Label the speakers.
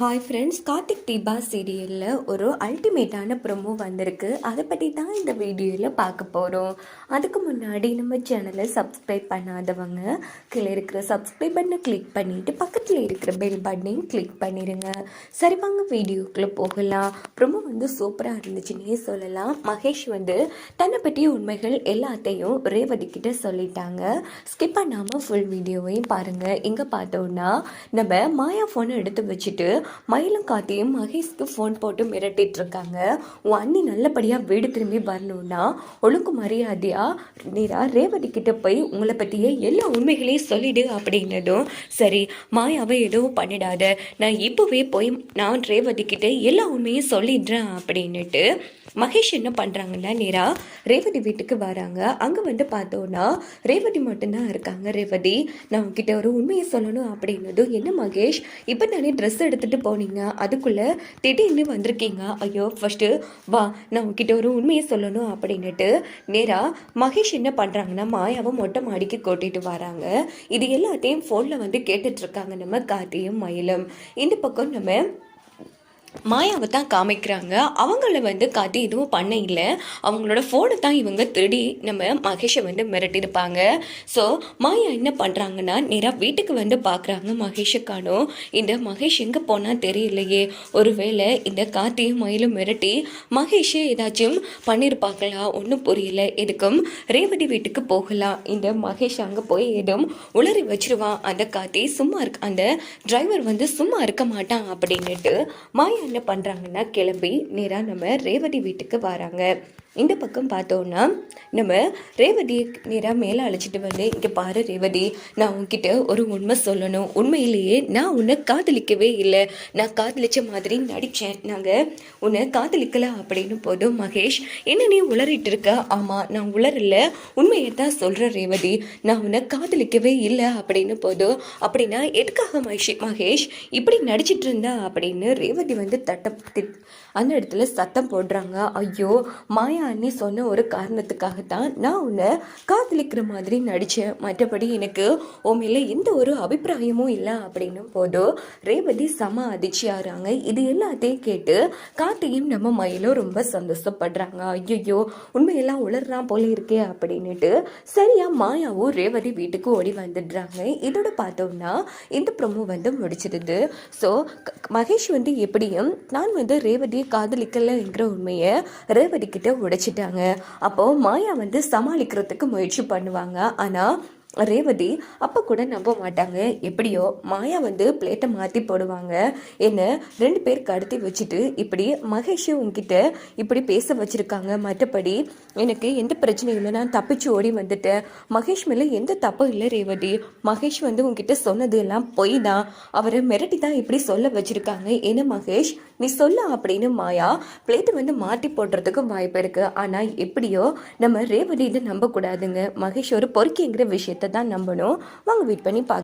Speaker 1: Hi friends Karthik Deepa சீரியலில் ஒரு அல்டிமேட்டான promo வந்திருக்கு. அதை பற்றி தான் இந்த வீடியோவில் பார்க்க போகிறோம் அதுக்கு முன்னாடி நம்ம சேனலை சப்ஸ்கிரைப் பண்ணாதவங்க கீழே இருக்கிற சப்ஸ்கிரைப் பட்டனை கிளிக் பண்ணிவிட்டு பக்கத்தில் இருக்கிற பெல் பட்டனையும் கிளிக் பண்ணிடுங்க சரி வாங்க வீடியோக்குள்ளே போகலாம். ப்ரொமோ வந்து சூப்பராக இருந்துச்சுன்னே சொல்லலாம். மகேஷ் வந்து தன்னை பற்றிய உண்மைகள் எல்லாத்தையும் ரேவதி கிட்ட சொல்லிட்டாங்க. ஸ்கிப் பண்ணாமல் ஃபுல் வீடியோவையும் பாருங்கள் இங்கே பார்த்தோன்னா நம்ம மாயா ஃபோனை எடுத்து வச்சுட்டு மயிலும் காத்தியும் மகேஷ்க்கு ஃபோன் போட்டு மிரட்டிட்டு இருக்காங்க உன் அண்ணி நல்லபடியாக வீடு திரும்பி வரணும்னா ஒழுங்கு மரியாதையா நீரா ரேவதி கிட்ட போய் உங்களை பற்றியே எல்லா உண்மைகளையும் சொல்லிடு அப்படின்னதும் சரி மாயாவை எதுவும் பண்ணிடாத. நான் இப்போவே போய் நான் ரேவதி கிட்ட எல்லா உண்மையும் சொல்லிடுறேன் அப்படின்னுட்டு மகேஷ் என்ன பண்ணுறாங்கன்னா நேராக ரேவதி வீட்டுக்கு வராங்க. அங்கே வந்து பார்த்தோன்னா ரேவதி மட்டும்தான் இருக்காங்க. ரேவதி நான் உங்ககிட்ட ஒரு உண்மையை சொல்லணும் அப்படின்னதும் என்ன மகேஷ் இப்போ நானே ட்ரெஸ் எடுத்துகிட்டு போனீங்க. அதுக்குள்ளே திடீர்னு வந்திருக்கீங்க. ஐயோ ஃபஸ்ட்டு வா நான் உங்ககிட்ட ஒரு உண்மையை சொல்லணும் அப்படின்னுட்டு நேராக மகேஷ் என்ன பண்ணுறாங்கன்னா மாயாவை மொட்டை மாடிக்கு கூட்டிகிட்டு வராங்க. இது எல்லாத்தையும் ஃபோனில் வந்து கேட்டுட்ருக்காங்க நம்ம கார்த்தியும் மயிலும். இந்த பக்கம் நம்ம மாயாவை தான் காமிக்கிறாங்க. அவங்கள வந்து காட்டி எதுவும் பண்ண இல்லை. அவங்களோட ஃபோனை தான் இவங்க திருடி நம்ம மகேஷை வந்து மிரட்டியிருப்பாங்க. ஸோ மாயா என்ன பண்ணுறாங்கன்னா நேராக வீட்டுக்கு வந்து பார்க்குறாங்க மகேஷை காணும். இந்த மகேஷ் எங்கே போனால் தெரியலையே. ஒருவேளை இந்த காத்தியும் மயிலும் மிரட்டி மகேஷை ஏதாச்சும் பண்ணியிருப்பாங்களா ஒன்றும் புரியல. எதுக்கும்? ரேவதி வீட்டுக்கு போகலாம். இந்த மகேஷ் அங்கே போய் எதுவும் உளறி வச்சிருவான். அந்த காத்தி சும்மா இருக்க அந்த டிரைவர் வந்து சும்மா இருக்க மாட்டான் அப்படின்னுட்டு மாயா என்ன பண்ணுறாங்கன்னா கிளம்பி நேராக நம்ம ரேவதி வீட்டுக்கு வராங்க. இந்த பக்கம் பார்த்தோன்னா நம்ம ரேவதி நேராக மேலே அழைச்சிட்டு வந்து இங்கே பாரு ரேவதி நான் உன்கிட்ட ஒரு உண்மை சொல்லணும். உண்மையிலேயே நான் உன்னை காதலிக்கவே இல்லை. நான் காதலிச்ச மாதிரி நடித்தேன் நாங்கள் உன்னை காதலிக்கலை அப்படின்னு போதும் மகேஷ். என்ன நீ உளறிட்டு இருக்க? ஆமாம் நான் உளரல உண்மையை தான் சொல்கிறேன் ரேவதி நான் உன்னை காதலிக்கவே இல்லை. அப்படின்னு போதும் அப்படின்னா எதுக்காக மகேஷ் மகேஷ்? இப்படி நடிச்சிட்டு இருந்தா? அப்படின்னு ரேவதி வந்து தட்ட திட்- அந்த இடத்துல சத்தம் போடுறாங்க. ஐயோ மாயா அண்ணி சொன்ன ஒரு காரணத்துக்காக தான் நான் உன்னை காதலிக்கிற மாதிரி நடித்தேன் மற்றபடி எனக்கு உன் மேலே எந்த ஒரு அபிப்பிராயமும் இல்லை அப்படின்னும் போதும் ரேவதி செம அதிர்ச்சியாகிறாங்க. இது எல்லாத்தையும் கேட்டு கார்த்தியும் நம்ம மயிலும் ரொம்ப சந்தோஷப்படுறாங்க. ஐயோ உண்மையெல்லாம் உளர்றான் போல இருக்கே அப்படின்னுட்டு சரியா மாயாவும் ரேவதி வீட்டுக்கு ஓடி வந்துடுறாங்க. இதோட பார்த்தோம்னா இந்த ப்ரொமோ வந்து முடிச்சிருது ஸோ மகேஷ் வந்து எப்படியும் நான் வந்து ரேவதியை காதலிக்கலைங்கிற உண்மையை ரேவதி கிட்ட உடைச்சிட்டாங்க. அப்போது மாயா வந்து சமாளிக்கிறதுக்கு முயற்சி பண்ணுவாங்க. ஆனால் ரேவதி அப்போ கூட நம்ப மாட்டாங்க. எப்படியோ மாயா வந்து பிளேட்டை மாற்றி போடுவாங்க. என்ன ரெண்டு பேர் கடத்தி வச்சுட்டு இப்படி மகேஷை உங்ககிட்ட இப்படி பேச வச்சுருக்காங்க. மற்றபடி எனக்கு எந்த பிரச்சனையும் இல்லை. நான் தப்பிச்சு ஓடி வந்துட்டேன். மகேஷ் மேலே எந்த தப்பும் இல்லை ரேவதி. மகேஷ் வந்து உங்ககிட்ட சொன்னது எல்லாம் பொய் தான். அவரை மிரட்டி தான் இப்படி சொல்ல வச்சுருக்காங்க. ஏன்னா மகேஷ்? நீ சொல்ல அப்படின்னு மாயா பிளேட்டை வந்து மாற்றி போடுறதுக்கு வாய்ப்பு இருக்குது ஆனால் எப்படியோ நம்ம ரேவதி இதை நம்பக்கூடாதுங்க மகேஷ் ஒரு பொறுக்கிங்கிற விஷயத்தை தான் நம்பணும். வாங்க வெயிட் பண்ணி பார்க்க